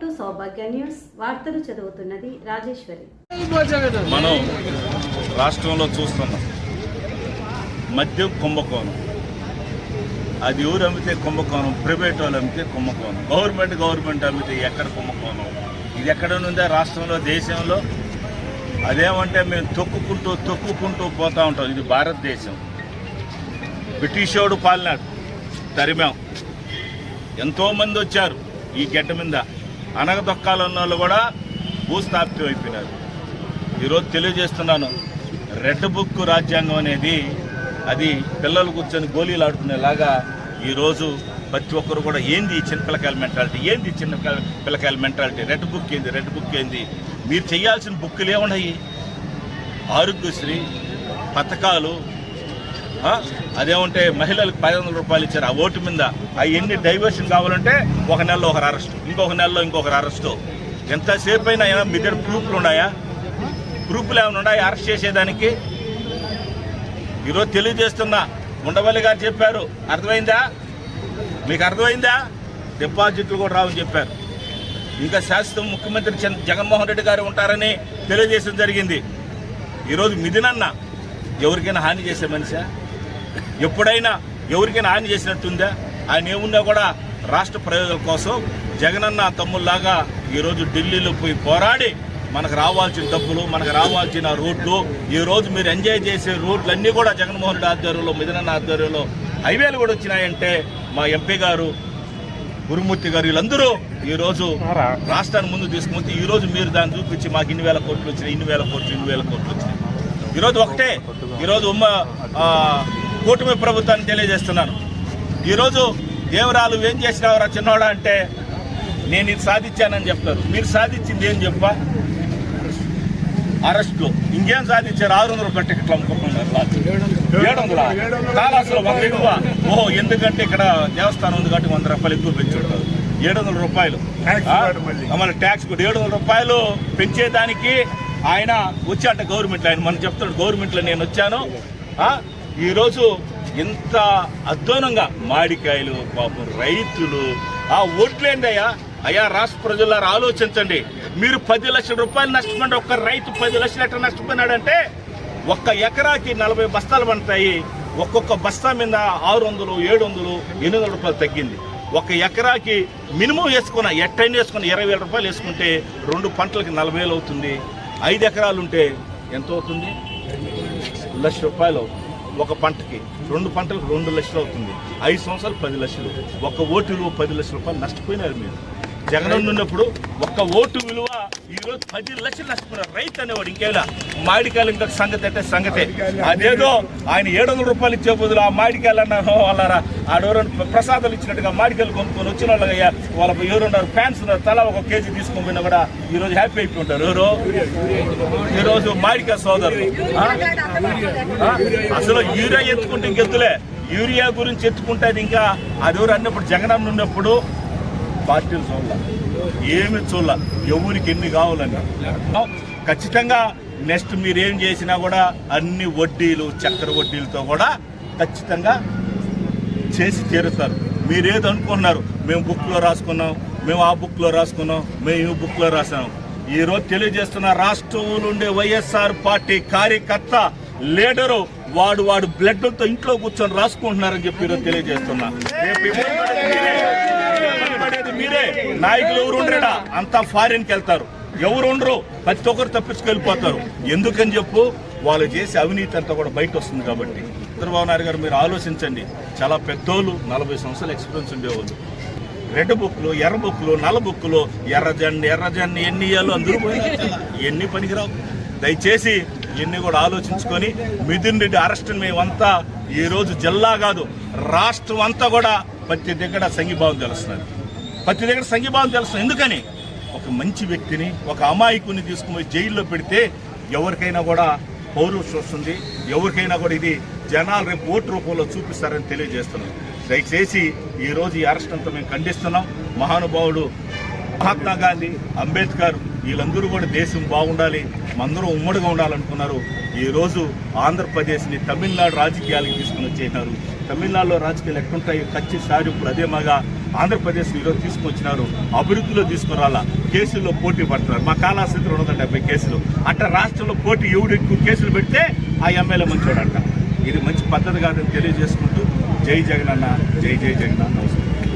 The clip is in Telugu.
టు సౌభాగ్య న్యూస్ వార్తలు చదువుతున్నది రాజేశ్వరి. మనం రాష్ట్రంలో చూస్తున్నాం. మద్యం కుంభకోణం. అది ఎవరు అమ్మితే కుంభకోణం? ప్రైవేట్ వాళ్ళు అమ్మితే కుంభకోణం. గవర్నమెంట్ గవర్నమెంట్ అమ్మితే ఎక్కడ కుంభకోణం? ఇది ఎక్కడ నుందే రాష్ట్రంలో దేశంలో? అదేమంటే మేము తొక్కుకుంటూ తొక్కుకుంటూ పోతూ ఉంటాం. ఇది భారతదేశం. బ్రిటిషోడు పాలినాడు. తరిమాం. ఎంతోమంది వచ్చారు ఈ గడ్డ మీద. అనగదొక్కాలన్న వాళ్ళు కూడా భూస్థాపితం అయిపోయినారు. ఈరోజు తెలియజేస్తున్నాను రెడ్ బుక్ రాజ్యాంగం అనేది అది పిల్లలు కూర్చొని గోళీలు ఆడుకునేలాగా ఈరోజు ప్రతి ఒక్కరు కూడా ఏంది ఈ చిన్న పిల్లకాయల మెంటాలిటీ ఏంది చిన్న పిల్లకాయల మెంటాలిటీ రెడ్ బుక్ ఏంది రెడ్ బుక్ ఏంది? మీరు చేయాల్సిన బుక్కులు ఏమున్నాయి? ఆరోగ్యశ్రీ పథకాలు అదేమంటే మహిళలకు పది వందల రూపాయలు ఇచ్చారు. ఆ ఓటు మీద అవన్నీ డైవర్షన్ కావాలంటే ఒక నెలలో ఒకరు అరెస్ట్. ఇంకొక నెలలో ఇంకొకరు అరెస్టు. ఎంతసేపు అయినా ఏమైనా మీ దగ్గర ప్రూఫ్లు ఉన్నాయా? ప్రూఫ్లు ఏమైనా ఉన్నాయా అరెస్ట్ చేసేదానికి? ఈరోజు తెలియజేస్తున్నా. ఉండవల్లి గారు చెప్పారు. అర్థమైందా? మీకు అర్థమైందా? డిపాజిట్లు కూడా రావని చెప్పారు. ఇంకా శాశ్వతం ముఖ్యమంత్రి చంద్ర- జగన్మోహన్ రెడ్డి గారు ఉంటారని తెలియజేయడం జరిగింది. ఈరోజు మిథునన్న ఎవరికైనా హాని చేసే మనిషా? ఎప్పుడైనా ఎవరికైనా హాని చేసినట్టుందా? ఆయన ఏమున్నా కూడా రాష్ట్ర ప్రయోజనాల కోసం జగనన్న తమ్ముళ్ళాగా ఈరోజు ఢిల్లీలో పోయి పోరాడి మనకు రావాల్సిన డబ్బులు మనకు రావాల్సిన రోడ్లు ఈ రోజు మీరు ఎంజాయ్ చేసే రోడ్లు అన్నీ కూడా జగన్మోహన్ రెడ్డి ఆధ్వర్యంలో మిథునన్న ఆధ్వర్యంలో హైవేలు కూడా వచ్చినాయంటే మా ఎంపీ గారు గురుమూర్తి గారు వీళ్ళందరూ ఈ రోజు రాష్ట్రాన్ని ముందు తీసుకుని ఈ రోజు మీరు దాన్ని చూపించి మాకు ఇన్ని వేల కోట్లు వచ్చినాయి ఇన్ని వేల కోట్లు ఇన్ని వేల కోట్లు వచ్చినాయి. ఈరోజు ఒకటే. ఈరోజు ఉమ్మ కూటమి ప్రభుత్వాన్ని తెలియజేస్తున్నాను. ఈరోజు దేవరాలు ఏం చేసినావురా చిన్నోడా అంటే నేను ఇది సాధించానని చెప్తారు. మీరు సాధించింది ఏం చెప్పా అరెస్టు. ఇంకేం సాధించారు? ఆరు వందల రూపాయల టికెట్లు అమ్ముకుంటున్నారు. ఏడు వందల వంద ఎక్కువ. ఓహో ఎందుకంటే ఇక్కడ దేవస్థానం ఉంది కాబట్టి వంద రూపాయలు ఎక్కువ పెంచుంటారు ఏడు వందల రూపాయలు మన ట్యాక్స్ కూడా ఏడు వందల రూపాయలు పెంచేదానికి ఆయన వచ్చాట గవర్నమెంట్ ఆయన మనం చెప్తాడు గవర్నమెంట్లో నేను వచ్చాను. ఈరోజు ఇంత అధ్వానంగా మాడికాయలు పాపం రైతులు ఆ ఓట్లేందయ్యా అయ్యా రాష్ట్ర ప్రజలారా ఆలోచించండి. మీరు పది లక్షల రూపాయలు నష్టపోయిన ఒక్క రైతు పది లక్షలు ఎట్లా నష్టపోయినాడంటే ఒక్క ఎకరాకి నలభై బస్తాలు పండుతాయి. ఒక్కొక్క బస్తా మీద ఆరు వందలు ఏడు వందలు ఎనిమిది వందల రూపాయలు తగ్గింది. ఒక ఎకరాకి మినిమం వేసుకున్న ఎట్టైనా వేసుకున్న ఇరవై వేల రూపాయలు వేసుకుంటే రెండు పంటలకి నలభై వేలు అవుతుంది. ఐదు ఎకరాలు ఉంటే ఎంత అవుతుంది లక్ష రూపాయలు ఒక పంటకి రెండు పంటలకు రెండు లక్షలు అవుతుంది. ఐదు సంవత్సరాలు పది లక్షలు. ఒక ఓటీలో పది లక్షల రూపాయలు నష్టపోయినారు మీరు. జగన్ ఉన్నప్పుడు ఒక్క ఓటు విలువ ఈరోజు పది లక్షలు నష్టపోయినారు రైతు అనేవాడు ఇంకేలా? మామిడికాయలు ఇంకా సంగతి అంటే సంగతే. అదేదో ఆయన ఏడు వందల రూపాయలు ఇచ్చే బదులు ఆ మామిడికాయలు అన్న వాళ్ళ ఆడెవరైనా ప్రసాదాలు ఇచ్చినట్టుగా మామిడికాయలు కొనుక్కొని వచ్చిన వాళ్ళయ్యా వాళ్ళ ఎవరున్నారు ఫ్యాన్స్ ఉన్నారు. తలా ఒక కేజీ తీసుకొని పోయినా కూడా ఈరోజు హ్యాపీ అయిపోయి ఉంటారు. ఎవరు? ఈరోజు మామిడికాయ సోదరులు. అసలు యూరియా ఎత్తుకుంటే ఇంకెత్తులే. యూరియా గురించి ఎత్తుకుంటే అది ఇంకా అది ఎవరు అన్నప్పుడు జగన్ ఉన్నప్పుడు పార్టీలు చూడాల. ఏమి చూడాల. ఎవరికి ఎన్ని కావాలని. ఖచ్చితంగా నెక్స్ట్ మీరేం చేసినా కూడా అన్ని వడ్డీలు చక్కెర వడ్డీలతో కూడా ఖచ్చితంగా చేసి తీరుతారు. మీరేది అనుకున్నారు మేము బుక్లో రాసుకున్నాం మేము ఆ బుక్లో రాసుకున్నాం మేము ఈ బుక్లో రాసాం ఈ రోజు తెలియజేస్తున్న రాష్ట్రంలో ఉండే వైఎస్ఆర్ పార్టీ కార్యకర్త లీడరు వాడు వాడు బ్లడ్తో ఇంట్లో కూర్చొని రాసుకుంటున్నారని చెప్పి ఈరోజు తెలియజేస్తున్నా రేపు ఇబ్బంది పడేది మీరే. ఇబ్బంది పడేది నాయకులు ఎవరు ఉండరా అంతా ఫారిన్కి వెళ్తారు. ఎవరు ఉండరు? ప్రతి ఒక్కరు తప్పించుకెళ్ళిపోతారు ఎందుకని చెప్పు? వాళ్ళు చేసే అవినీతి అంతా కూడా బయట వస్తుంది కాబట్టి. చంద్రబాబు నాయుడు గారు మీరు ఆలోచించండి. చాలా పెద్దోళ్ళు నలభై సంవత్సరాలు ఎక్స్పీరియన్స్ ఉండేవాళ్ళు. రెడ్ బుక్లు ఎర్ర బుక్లు నల్ల బుక్లు ఎర్రజండి ఎర్రజండి ఎన్ని ఇయ్యాలో అందరూ ఎన్ని పనికిరావు? దయచేసి ఇవన్నీ కూడా ఆలోచించుకొని మిథున్ రెడ్డి అరెస్ట్ మేమంతా ఈరోజు జిల్లా కాదు రాష్ట్రం అంతా కూడా ప్రతి దగ్గర సంఘీభావం తెలుస్తున్నారు ప్రతి దగ్గర సంఘీభావం తెలుస్తుంది. ఎందుకని? ఒక మంచి వ్యక్తిని ఒక అమాయకుని తీసుకుని జైల్లో పెడితే ఎవరికైనా కూడా పౌరుషం వస్తుంది. ఎవరికైనా కూడా ఇది జనాలు రేపు ఓటు రూపంలో చూపిస్తారని తెలియజేస్తున్నాం. దయచేసి ఈ రోజు ఈ అరెస్ట్ అంతా మేము ఖండిస్తున్నాం. మహానుభావుడు మహాత్మా గాంధీ అంబేద్కర్ వీళ్ళందరూ కూడా దేశం బాగుండాలి అందరూ ఉమ్మడిగా ఉండాలనుకున్నారు. ఈరోజు ఆంధ్రప్రదేశ్ని తమిళనాడు రాజకీయాలకు తీసుకుని వచ్చేసినారు. తమిళనాడులో రాజకీయాలు ఎట్టుంటాయి కచ్చి సారి ఇప్పుడు అదే మగా ఆంధ్రప్రదేశ్ ఈరోజు తీసుకొచ్చినారు అభివృద్ధిలో తీసుకురావాలా కేసుల్లో పోటీ పడుతున్నారు. మా కాలాస్థితి రెండు వందల డెబ్బై కేసులు. అట్లా రాష్ట్రంలో పోటీ ఎవడు ఎక్కువ కేసులు పెడితే ఆ ఎమ్మెల్యే మంచోడంట. ఇది మంచి పద్ధతి కాదని తెలియజేసుకుంటూ జై జగన్ అన్న జై జై జగన్ అన్న నమస్కారం.